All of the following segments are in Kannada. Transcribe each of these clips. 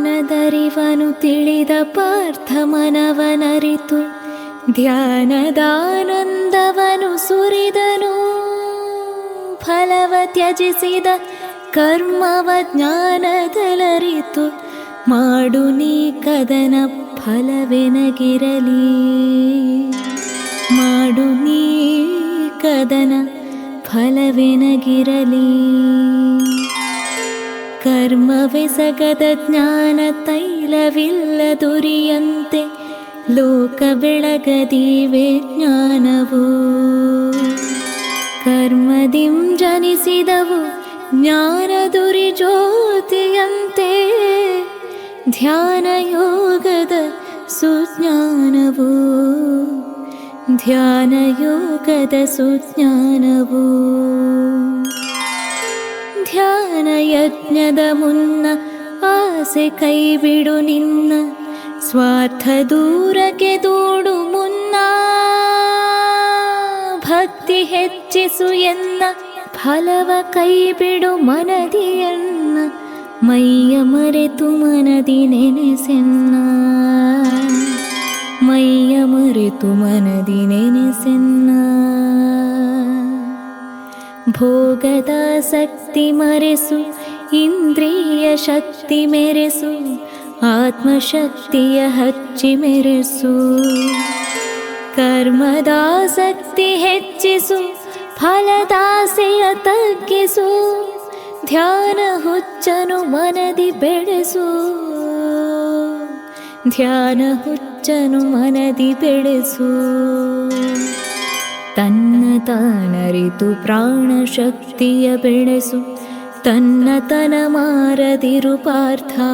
ಜ್ಞಾನದರಿವನು ತಿಳಿದ ಪಾರ್ಥ ಮನವನರಿತು. ಧ್ಯಾನದಾನಂದವನು ಸುರಿದನು. ಫಲವ ತ್ಯಜಿಸಿದ ಕರ್ಮವ ಜ್ಞಾನದಲರಿತು. ಮಾಡು ನೀ ಕದನ ಫಲವೆನಗಿರಲಿ. ಮಾಡು ನೀ ಕದನ ಫಲವೆನಗಿರಲಿ. ಕರ್ಮವೆಸಗದ ಜ್ಞಾನ ತೈಲವಿಲ್ಲ ದುರಿಯಂತೆ ಲೋಕ ಬೆಳಗದಿವೆ ಜ್ಞಾನವು ಕರ್ಮದಿಂ ಜನಿಸಿದವು ಜ್ಞಾನ ದುರಿ ಜ್ಯೋತಿಯಂತೆ ಧ್ಯಾನ ಯೋಗದ ಸುಜ್ಞಾನವು ಧ್ಯಾನ ಯೋಗದ ಸುಜ್ಞಾನವು ಧ್ಯಾನ ಯಜ್ಞದ ಮುನ್ನ ಆಸೆ ಕೈಬಿಡು ನಿನ್ನ, ಸ್ವಾರ್ಥ ದೂರಕ್ಕೆ ದೂಡು ಮುನ್ನ. ಭಕ್ತಿ ಹೆಚ್ಚಿಸು ಎನ್ನ, ಫಲವ ಕೈಬಿಡು ಮನದಿಯನ್ನ ಮೈಯ ಮರೆತು ಮನದಿ ನೆನೆಸೆನ್ನ. ಮೈಯ ಮರೆತು ಮನದಿ ನೆನೆಸೆನ್ನ. ಭೋಗದಾಸಕ್ತಿ ಮರೆಸು, ಇಂದ್ರಿಯ ಶಕ್ತಿ ಮೆರೆಸು, ಆತ್ಮಶಕ್ತಿಯ ಹಚ್ಚಿ ಮೆರೆಸು. ಕರ್ಮದಾಸಕ್ತಿ ಹೆಚ್ಚಿಸು, ಫಲದಾಸೆಯ ತಗ್ಗಿಸು, ಧ್ಯಾನ ಹುಚ್ಚನು ಮನದಿ ಬೆಳೆಸು. ಧ್ಯಾನ ಹುಚ್ಚನು ಮನದಿ ಬೆಳೆಸು. तन्नतन ऋतुप्राणशक्तिय बिणसु तन्नतन मारतिरुपार्था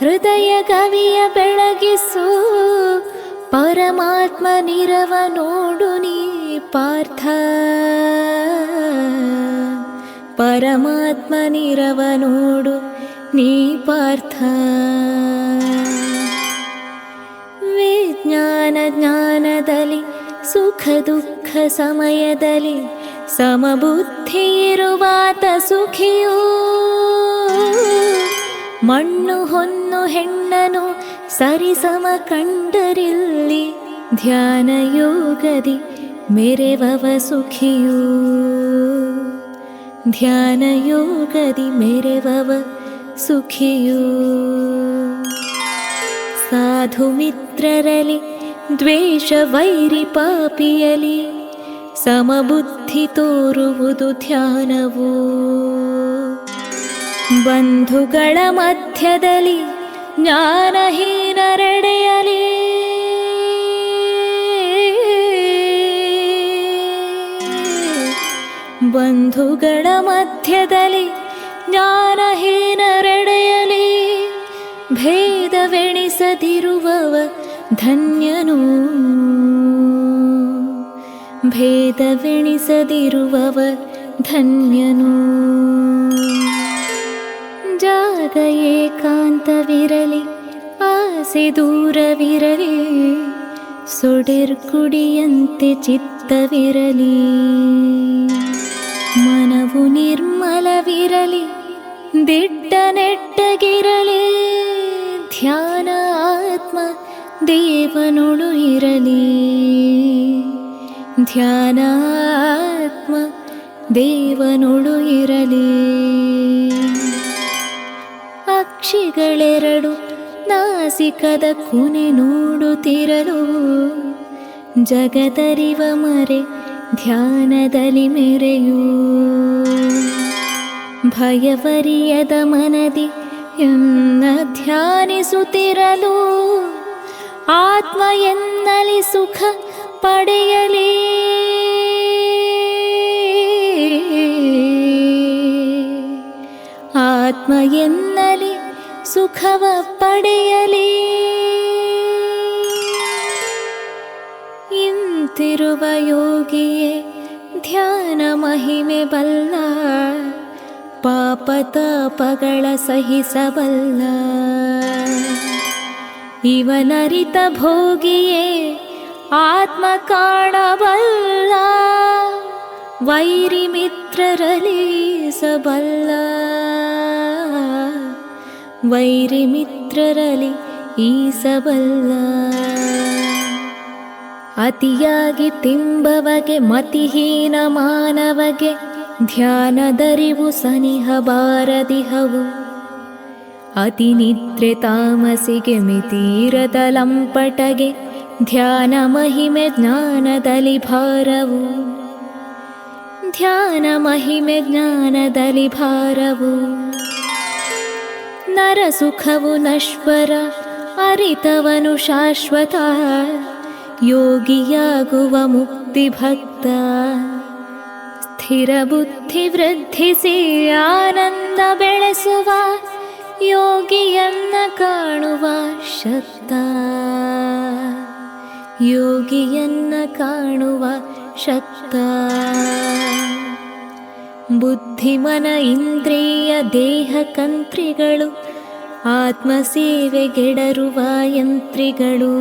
ಹೃದಯ ಕವಿಯ ಬೆಳಗಿಸು. ಪರಮಾತ್ಮ ನಿರವ ನೋಡು ನೀ ಪಾರ್ಥ. ಪರಮಾತ್ಮ ನಿರವ ನೋಡು ನೀ ಪಾರ್ಥ. ವಿಜ್ಞಾನ ಜ್ಞಾನದಲ್ಲಿ, ಸುಖ ದುಃಖ ಸಮಯದಲ್ಲಿ, ಸಮಬುದ್ಧಿ ಇರುವಾತ ಸುಖಿಯೂ. ಮಣ್ಣು ಹೊನ್ನು ಹೆಣ್ಣನು ಸರಿಸಮ ಕಂಡರಿಲ್ಲಿ ಧ್ಯಾನ ಯೋಗದಿ ಮೆರೆವವ ಸುಖಿಯೂ. ಧ್ಯಾನ ಯೋಗದಿ ಮೆರೆವವ ಸುಖಿಯೂ. ಸಾಧು ಮಿತ್ರರಲಿ ದ್ವೇಷ ವೈರಿ ಪಾಪಿಯಲಿ ಸಮಬುದ್ಧಿ ತೋರುವುದು ಧ್ಯಾನವು. ಬಂಧುಗಳ ಮಧ್ಯದಲ್ಲಿ ಜ್ಞಾನಹೀನರೆಡೆಯಲಿ. ಬಂಧುಗಳ ಮಧ್ಯದಲ್ಲಿ ಜ್ಞಾನಹೀನರೆಡೆಯಲಿ. ಭೇದವೆಣಿಸದಿರುವವ ಧನ್ಯನು. ಭೇದವೆಣಿಸದಿರುವವ ಧನ್ಯನು. ಜಾಗ ಏಕಾಂತವಿರಲಿ, ಆಸೆ ದೂರವಿರಲಿ ಸೊಡೆರ್ಕುಡಿಯಂತೆ ಚಿತ್ತವಿರಲಿ. ಮನವು ನಿರ್ಮಲವಿರಲಿ, ದಿಟ್ಟ ನೆಟ್ಟಗಿರಲಿ. ಧ್ಯಾನ ಆತ್ಮ ದೇವನುಳು ಇರಲಿ. ಧ್ಯಾನ ಆತ್ಮ ದೇವನುಳು ಇರಲಿ. ಅಕ್ಷಿಗಳೆರಡು ನಾಸಿಕದ ಕೊನೆ ನೋಡುತ್ತಿರಲು. ಜಗದರಿವ ಮರೆ ಧ್ಯಾನದಲ್ಲಿ ಮೆರೆಯೂ. ಭಯವರಿಯದ ಮನದಿ ಎನ್ನ ಧ್ಯಾನಿಸುತ್ತಿರಲು. ಆತ್ಮ ಎನ್ನಲಿ ಸುಖ ಪಡೆಯಲಿ. ಆತ್ಮ ಎನ್ನಲಿ ಸುಖವ ಪಡೆಯಲಿ. ಇಂತಿರುವ ಯೋಗಿಯೇ ಧ್ಯಾನ ಮಹಿಮೆ ಬಲ್ಲ. ಪಾಪ ಸಹಿಸಬಲ್ಲ. ಇವನರಿತ ಭೋಗಿಯೇ ಆತ್ಮ ಕಾಣಬಲ್ಲ. ವೈರಿ ಮಿತ್ರರಲಿ ಸಬಲ್ಲ. ವೈರಿ ಮಿತ್ರರಲಿ ಈಸಬಲ್ಲ. ಅತಿಯಾಗಿ ತಿಂಬವಗೆ, ಮತಿಹೀನ ಮಾನವಗೆ ಧ್ಯಾನದರಿವು ಸನಿಹ ಬಾರದಿಹವು. ಅತಿ ನಿದ್ರೆ ತಾಮಸಿಗೆ, ಮಿತೀರದ ಲಂಪಟಗೆ, ಧ್ಯಾನ ಮಹಿಮೆ ಜ್ಞಾನದಲ್ಲಿ ಭಾರವು. ಧ್ಯಾನ ಮಹಿಮೆ ಜ್ಞಾನದಲ್ಲಿ ಭಾರವು. ನರ ಸುಖವು ನಶ್ವರ, ಅರಿತವನು ಶಾಶ್ವತ. ಯೋಗಿಯಾಗುವ ಮುಕ್ತಿ ಭಕ್ತ. ಸ್ಥಿರ ಬುದ್ಧಿ ವೃದ್ಧಿಸಿ ಆನಂದ ಬೆಳೆಸುವ, ಯೋಗಿಯನ್ನ ಕಾಣುವ ಶಕ್ತ. ಯೋಗಿಯನ್ನ ಕಾಣುವ ಶಕ್ತ. ಬುದ್ಧಿಮನ ಇಂದ್ರಿಯ ದೇಹ ಕಂತ್ರಿಗಳು ಆತ್ಮಸೇವೆಗೆಡರುವ ಯಂತ್ರಿಗಳು.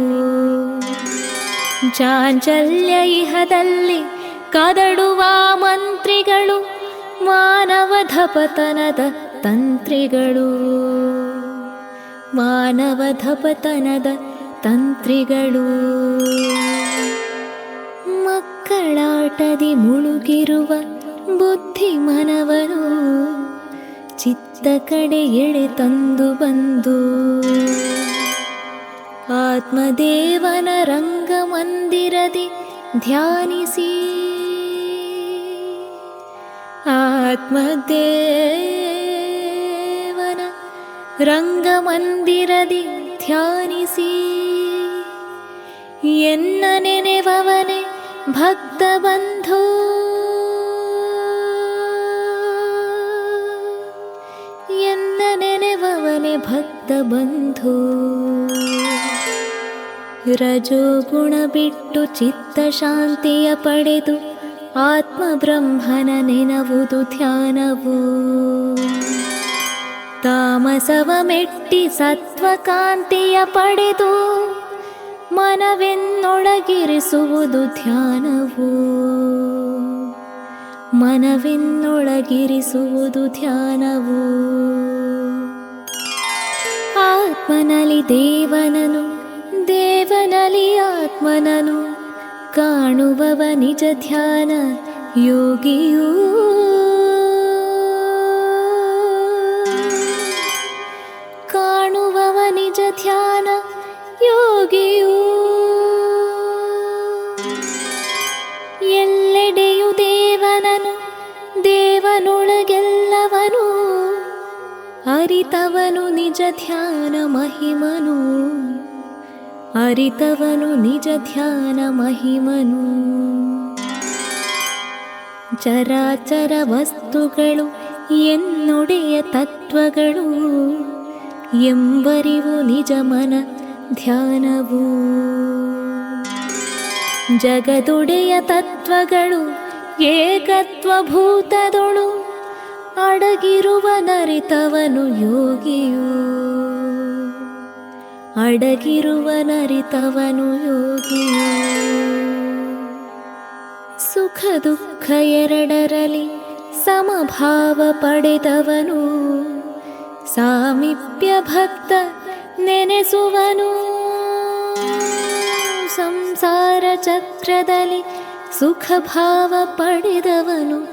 ಚಾಂಚಲ್ಯ ಇಹದಲ್ಲಿ ಕದಡುವ ಮಂತ್ರಿಗಳು ಮಾನವಧಪತನದ ತಂತ್ರಿಗಳು. ಮಾನವಧಪತನದ ತಂತ್ರಿಗಳು. ಮಕ್ಕಳಾಟದಿ ಮುಳುಗಿರುವ ಬುದ್ಧಿ ಮನವನು ಚಿತ್ತ ಕಡೆ ಎಳೆ ತಂದು ಬಂದು ಆತ್ಮದೇವನ ರಂಗಮಂದಿರದಿ ಧ್ಯಾನಿಸಿ ಆತ್ಮದೇವನ ರಂಗಮಂದಿರದಿ ಧ್ಯಾನಿಸಿ ಎನ್ನ ನೆನೆವವನೆ ಭಕ್ತ ನೆನೆವವನೆ ಭಕ್ತ ಬಂಧು ರಜೋಗುಣ ಬಿಟ್ಟು ಚಿತ್ತ ಶಾಂತಿಯ ಪಡೆದು ಆತ್ಮ ಬ್ರಹ್ಮನ ನೆನವುದು ಧ್ಯಾನವು. ತಾಮಸವ ಮೆಟ್ಟಿ ಸತ್ವಕಾಂತಿಯ ಪಡೆದು ಮನವೆನ್ನೊಳಗಿರಿಸುವುದು ಧ್ಯಾನವು. ಮನವೆನ್ನೊಳಗಿರಿಸುವುದು ಧ್ಯಾನವು. ಆತ್ಮನಲ್ಲಿ ದೇವನನು ದೇವನಲಿ ಆತ್ಮನನು, ಕಾಣುವವ ನಿಜ ಧ್ಯಾನ ಯೋಗಿಯೂ. ಕಾಣುವವ ನಿಜ ಧ್ಯಾನ ಯೋಗಿಯೂ. ಎಲ್ಲೆಡೆಯು ದೇವನನು, ದೇವನೊಳಗೆಲ್ಲವನು ಅರಿತವನು ನಿಜ ಧ್ಯಾನ ಮಹಿಮನು, ಅರಿತವನು ನಿಜ ಧ್ಯಾನ ಮಹಿಮನು. ಚರಾಚರ ವಸ್ತುಗಳು ಎನ್ನುಡೆಯ ತತ್ವಗಳು, ಎಂಬರಿವು ನಿಜ ಮನ ಧ್ಯಾನವು. ಜಗದೊಡೆಯ ತತ್ವಗಳು ಏಕತ್ವಭೂತದೊಳು, ಅಡಗಿರುವ ನರಿತವನು ಯೋಗಿಯು. ಅಡಗಿರುವ ನರಿತವನು ಯೋಗಿ ಸುಖ ದುಃಖ ಎರಡರಲಿ ಸಮಭಾವ ಪಡೆದವನು. ಸಾಮೀಪ್ಯ ಭಕ್ತ ನೆನೆಸುವನು. ಸಂಸಾರ ಚಕ್ರದಲ್ಲಿ ಸುಖ ಭಾವ ಪಡೆದವನು.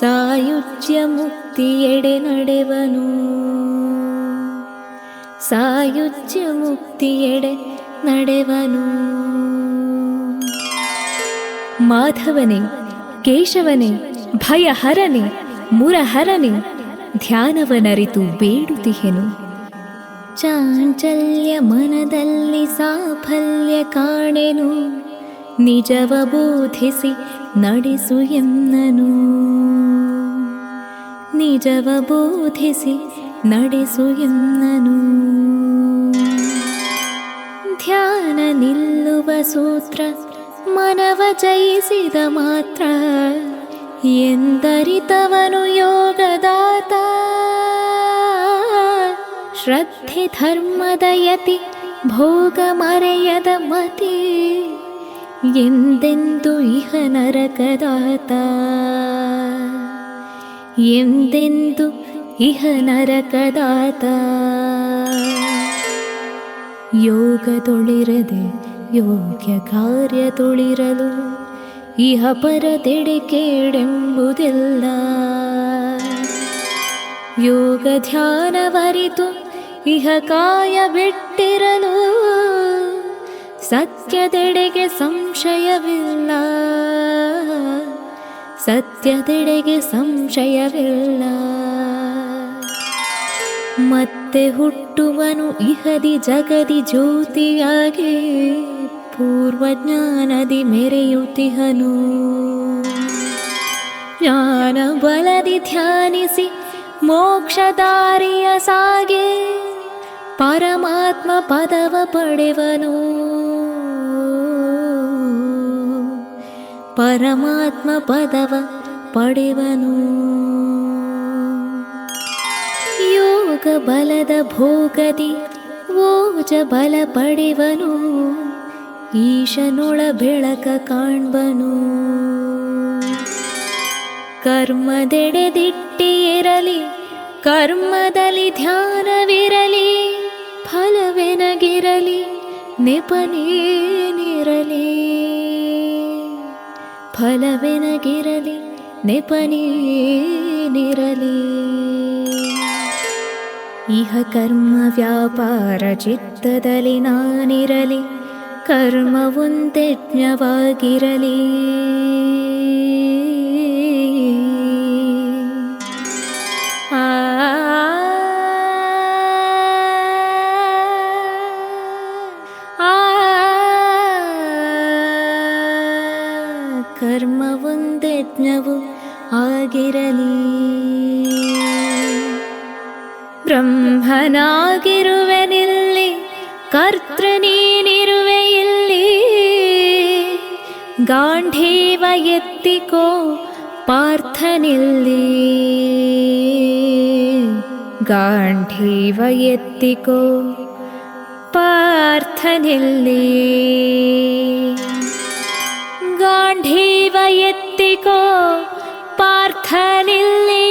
ಸಾಯುಜ್ಯ ಮುಕ್ತಿಯೆಡೆ ನಡೆವನು. ಸಾಯುಜ್ಯ ಮುಕ್ತಿಯೆಡೆ ನಡೆವನು. ಮಾಧವನೇ, ಕೇಶವನೇ, ಭಯಹರನೆ, ಮುರಹರನೆ, ಧ್ಯಾನವನರಿತು ಬೇಡುತಿಹೆನು. ಚಾಂಚಲ್ಯ ಮನದಲ್ಲಿ ಸಾಫಲ್ಯ ಕಾಣೆನು. ನಿಜವ ಬೋಧಿಸಿ ನಡೆಸು ಎನ್ನನು. ನಿಜವ ಬೋಧಿಸಿ ನಡೆಸು ಎನ್ನನು. ಧ್ಯಾನ ನಿಲ್ಲುವ ಸೂತ್ರ, ಮನವ ಜಯಿಸಿದ ಮಾತ್ರ. ಎಂದರಿತವನು ಯೋಗದಾತ. ಶ್ರದ್ಧೆ ಧರ್ಮದ ಯತಿ, ಭೋಗ ಮರೆಯದ ಮತಿ. ಎಂದೆಂದು ಇಹ ನರಕದಾತ. ಎಂದೆಂದು ಇಹ ನರಕದಾತ. ಯೋಗ ತೊಳಿರದೆ ಯೋಗ್ಯ ಕಾರ್ಯ ತೊಳಿರಲು ಇಹ ಪರದೆಡೆ ಕೇಳೆಂಬುದಿಲ್ಲ ಯೋಗ ಧ್ಯಾನವರಿತು ಇಹ ಕಾಯ ಬಿಟ್ಟಿರಲು ಸತ್ಯದೆಡೆಗೆ ಸಂಶಯವಿಲ್ಲ. ಸತ್ಯದೆಡೆಗೆ ಸಂಶಯವಿಲ್ಲ. ಮತ್ತೆ ಹುಟ್ಟುವನು ಇಹದಿ ಜಗದಿ ಜ್ಯೋತಿಯಾಗಿ ಪೂರ್ವಜ್ಞಾನದಿ ಮೆರೆಯುತಿಹನು ಜ್ಞಾನ ಬಲದಿ ಧ್ಯಾನಿಸಿ ಮೋಕ್ಷದಾರಿಯ ಸಾಗೆ ಪರಮಾತ್ಮ ಪದವ ಪಡೆವನು. ಪರಮಾತ್ಮ ಪದವ ಪಡೆವನು. ಬಲದ ಭೋಗದಿ ಓಜ ಬಲ ಪಡೆವನು, ಈಶನೊಳ ಬೆಳಕ ಕಾಣ್ಬನು. ಕರ್ಮದೆಡೆದಿಟ್ಟಿರಲಿ ಕರ್ಮದಲ್ಲಿ ಧ್ಯಾನವಿರಲಿ, ಫಲವೆನಗಿರಲಿ, ನೆಪನೇನಿರಲಿ. ಫಲವೆನಗಿರಲಿ, ನೆಪನೇನಿರಲಿ. ಇಹ ಕರ್ಮ ವ್ಯಾಪಾರ ಚಿತ್ತದಲ್ಲಿ ನಾನಿರಲಿ ಕರ್ಮ ಒಂದಜ್ಞವಾಗಿರಲಿ ಆ ಆ ಕರ್ಮ ಒಂದಜ್ಞವು ಆಗಿರಲಿ പ്രാർത്ഥിക്കോ പാർത്ഥനില്ലേ ഗാഠീവ എത്തിക്കോ പാർത്ഥനില്ലേ ഗാഠീവ പാർത്ഥനില്ലേ